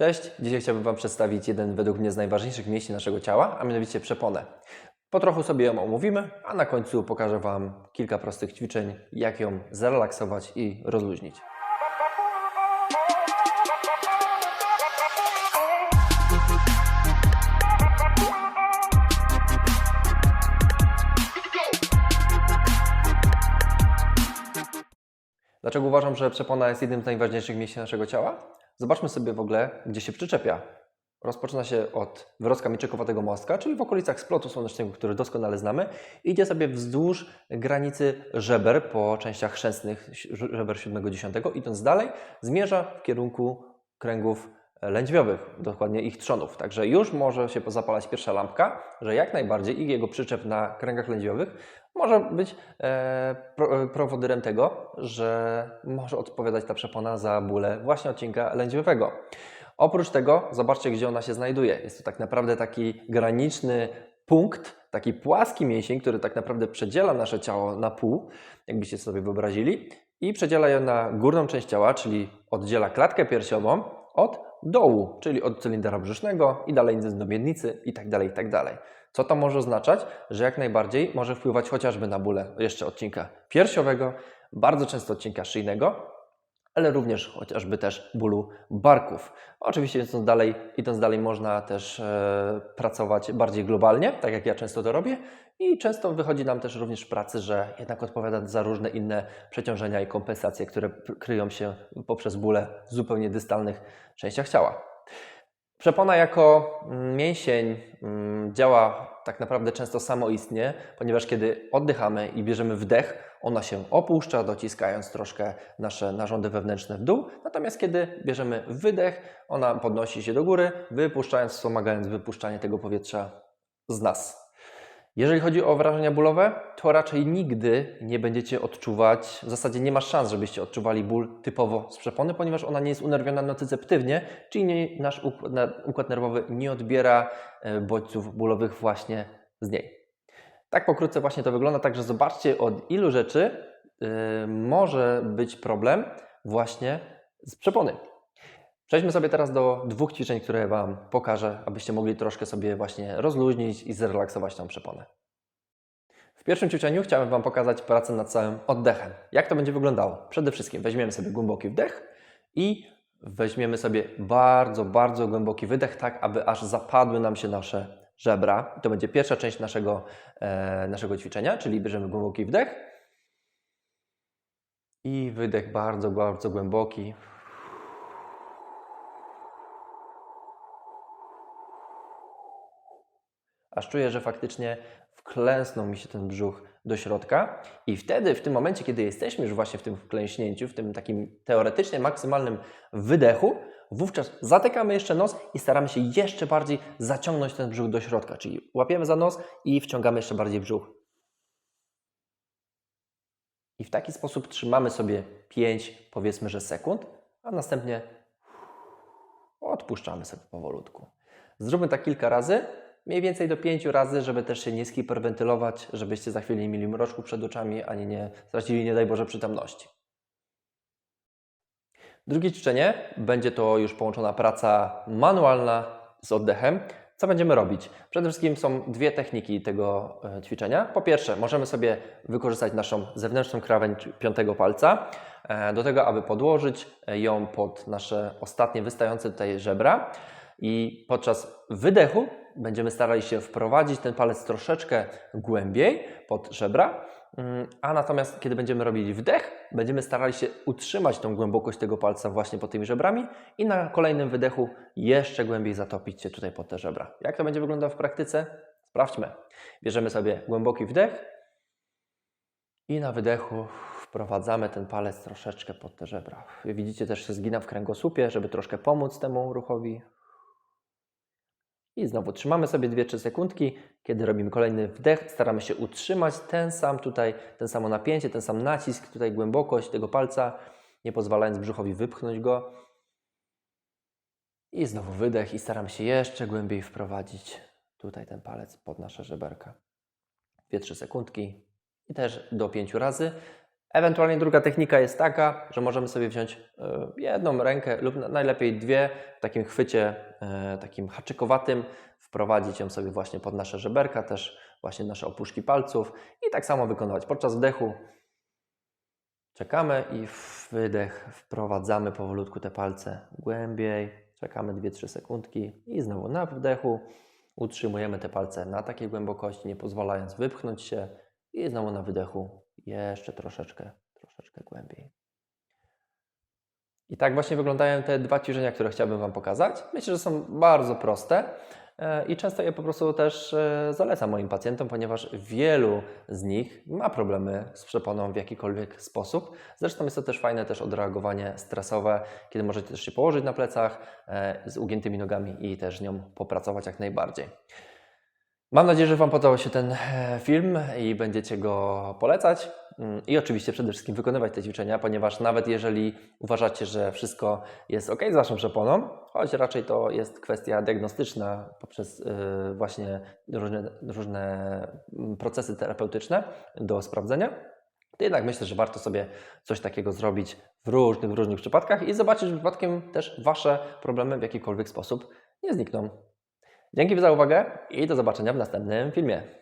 Cześć, dzisiaj chciałbym Wam przedstawić jeden według mnie z najważniejszych mięśni naszego ciała, a mianowicie przeponę. Po trochu sobie ją omówimy, a na końcu pokażę Wam kilka prostych ćwiczeń, jak ją zrelaksować i rozluźnić. Dlaczego uważam, że przepona jest jednym z najważniejszych mięśni naszego ciała? Zobaczmy sobie w ogóle, gdzie się przyczepia. Rozpoczyna się od wyrostka mieczykowatego mostka, czyli w okolicach splotu słonecznego, który doskonale znamy. Idzie sobie wzdłuż granicy żeber po częściach chrzęstnych żeber 7-10. Idąc dalej, zmierza w kierunku kręgów lędźwiowych, dokładnie ich trzonów. Także już może się zapalać pierwsza lampka, że jak najbardziej ich jego przyczep na kręgach lędźwiowych może być e, pro, prowodyrem tego, że może odpowiadać ta przepona za bóle właśnie odcinka lędźwiowego. Oprócz tego, zobaczcie, gdzie ona się znajduje. Jest to tak naprawdę taki graniczny punkt, taki płaski mięsień, który tak naprawdę przedziela nasze ciało na pół, jakbyście sobie wyobrazili, i przedziela ją na górną część ciała, czyli oddziela klatkę piersiową od dołu, czyli od cylindra brzusznego i dalej do miednicy i tak dalej, i tak dalej. Co to może oznaczać? Że jak najbardziej może wpływać chociażby na bóle jeszcze odcinka piersiowego, bardzo często odcinka szyjnego, ale również chociażby też bólu barków. Oczywiście idąc dalej, idąc dalej można też e, pracować bardziej globalnie, tak jak ja często to robię i często wychodzi nam też również w pracy, że jednak odpowiada za różne inne przeciążenia i kompensacje, które kryją się poprzez bóle w zupełnie dystalnych częściach ciała. Przepona jako mm, mięsień mm, działa tak naprawdę często samoistnie, ponieważ kiedy oddychamy i bierzemy wdech, ona się opuszcza, dociskając troszkę nasze narządy wewnętrzne w dół. Natomiast kiedy bierzemy wydech, ona podnosi się do góry, wypuszczając, wspomagając wypuszczanie tego powietrza z nas. Jeżeli chodzi o wrażenia bólowe, to raczej nigdy nie będziecie odczuwać, w zasadzie nie ma szans, żebyście odczuwali ból typowo z przepony, ponieważ ona nie jest unerwiona notyceptywnie, czyli nie, nasz układ nerwowy nie odbiera e, bodźców bólowych właśnie z niej. Tak pokrótce właśnie to wygląda, także zobaczcie od ilu rzeczy yy, może być problem właśnie z przepony. Przejdźmy sobie teraz do dwóch ćwiczeń, które Wam pokażę, abyście mogli troszkę sobie właśnie rozluźnić i zrelaksować tą przeponę. W pierwszym ćwiczeniu chciałem Wam pokazać pracę nad całym oddechem. Jak to będzie wyglądało? Przede wszystkim weźmiemy sobie głęboki wdech i weźmiemy sobie bardzo, bardzo głęboki wydech, tak aby aż zapadły nam się nasze żebra. To będzie pierwsza część naszego, e, naszego ćwiczenia, czyli bierzemy głęboki wdech i wydech bardzo, bardzo głęboki. Aż czuję, że faktycznie wklęsnął mi się ten brzuch do środka i wtedy, w tym momencie, kiedy jesteśmy już właśnie w tym wklęśnięciu, w tym takim teoretycznie maksymalnym wydechu, wówczas zatykamy jeszcze nos i staramy się jeszcze bardziej zaciągnąć ten brzuch do środka, czyli łapiemy za nos i wciągamy jeszcze bardziej brzuch. I w taki sposób trzymamy sobie 5, powiedzmy, że sekund, a następnie odpuszczamy sobie powolutku. Zróbmy tak kilka razy mniej więcej do pięciu razy, żeby też się nie skiperwentylować, żebyście za chwilę nie mieli mroczku przed oczami, ani nie stracili, nie daj Boże, przytomności. Drugie ćwiczenie będzie to już połączona praca manualna z oddechem. Co będziemy robić? Przede wszystkim są dwie techniki tego e, ćwiczenia. Po pierwsze, możemy sobie wykorzystać naszą zewnętrzną krawędź piątego palca e, do tego, aby podłożyć ją pod nasze ostatnie wystające tutaj żebra i podczas wydechu będziemy starali się wprowadzić ten palec troszeczkę głębiej pod żebra, mm, a natomiast kiedy będziemy robili wdech, będziemy starali się utrzymać tą głębokość tego palca właśnie pod tymi żebrami i na kolejnym wydechu jeszcze głębiej zatopić się tutaj pod te żebra. Jak to będzie wyglądało w praktyce? Sprawdźmy. Bierzemy sobie głęboki wdech i na wydechu wprowadzamy ten palec troszeczkę pod te żebra. Widzicie, też się zgina w kręgosłupie, żeby troszkę pomóc temu ruchowi. I znowu trzymamy sobie 2-3 sekundki. Kiedy robimy kolejny wdech, staramy się utrzymać ten sam tutaj, ten samo napięcie, ten sam nacisk, tutaj głębokość tego palca, nie pozwalając brzuchowi wypchnąć go. I znowu wydech i staramy się jeszcze głębiej wprowadzić tutaj ten palec pod nasze żeberka. 2-3 sekundki i też do 5 razy. Ewentualnie druga technika jest taka, że możemy sobie wziąć e, jedną rękę lub na- najlepiej dwie w takim chwycie e, takim haczykowatym, wprowadzić ją sobie właśnie pod nasze żeberka, też właśnie nasze opuszki palców i tak samo wykonywać. Podczas wdechu czekamy i wydech wprowadzamy powolutku te palce głębiej, czekamy 2-3 sekundki i znowu na wdechu utrzymujemy te palce na takiej głębokości, nie pozwalając wypchnąć się i znowu na wydechu jeszcze troszeczkę, troszeczkę głębiej. I tak właśnie wyglądają te dwa ćwiczenia, które chciałbym Wam pokazać. Myślę, że są bardzo proste e, i często je po prostu też e, zalecam moim pacjentom, ponieważ wielu z nich ma problemy z przeponą w jakikolwiek sposób. Zresztą jest to też fajne też odreagowanie stresowe, kiedy możecie też się położyć na plecach e, z ugiętymi nogami i też nią popracować jak najbardziej. Mam nadzieję, że Wam podobał się ten e, film i będziecie go polecać. Mm, I oczywiście przede wszystkim wykonywać te ćwiczenia, ponieważ nawet jeżeli uważacie, że wszystko jest ok z Waszą przeponą, choć raczej to jest kwestia diagnostyczna poprzez y, właśnie różne, różne mm, procesy terapeutyczne do sprawdzenia, to jednak myślę, że warto sobie coś takiego zrobić w różnych, w różnych przypadkach i zobaczyć, że przypadkiem też Wasze problemy w jakikolwiek sposób nie znikną. Dzięki za uwagę i do zobaczenia w następnym filmie.